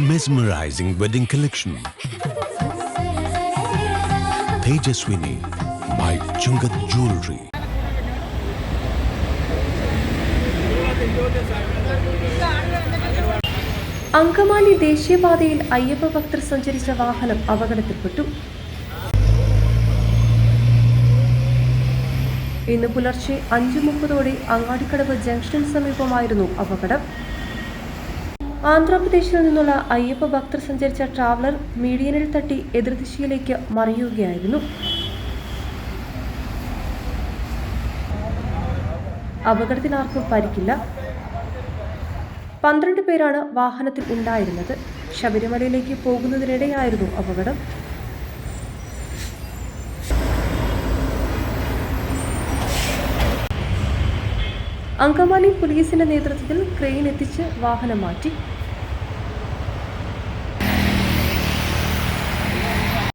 mesmerizing wedding collection. Tejaswini by Chungath Jewelry. Angamaly ദേശീയപാതയിൽ അയ്യപ്പ ഭക്തർ സഞ്ചരിച്ച വാഹനം അപകടത്തിൽപ്പെട്ടു ഇന്ന് പുലർച്ചെ അഞ്ച് മുപ്പതോടെ അങ്ങാടിക്കടവ് ജംഗ്ഷന് സമീപമായിരുന്നു അപകടം ആന്ധ്രാപ്രദേശിൽ നിന്നുള്ള അയ്യപ്പ ഭക്തർ സഞ്ചരിച്ച ട്രാവലർ മീഡിയനിൽ തട്ടി എതിർദിശയിലേക്ക് മറിയുകയായിരുന്നു. അപകടത്തിൽ ആർക്കും പരിക്കില്ല. പന്ത്രണ്ട് പേരാണ് വാഹനത്തിൽ ഉണ്ടായിരുന്നത്. ശബരിമലയിലേക്ക് പോകുന്നതിനിടെയായിരുന്നു അപകടം. അങ്കമാലി പോലീസിന്റെ നേതൃത്വത്തിൽ ക്രെയിൻ എത്തിച്ച് വാഹനം മാറ്റി.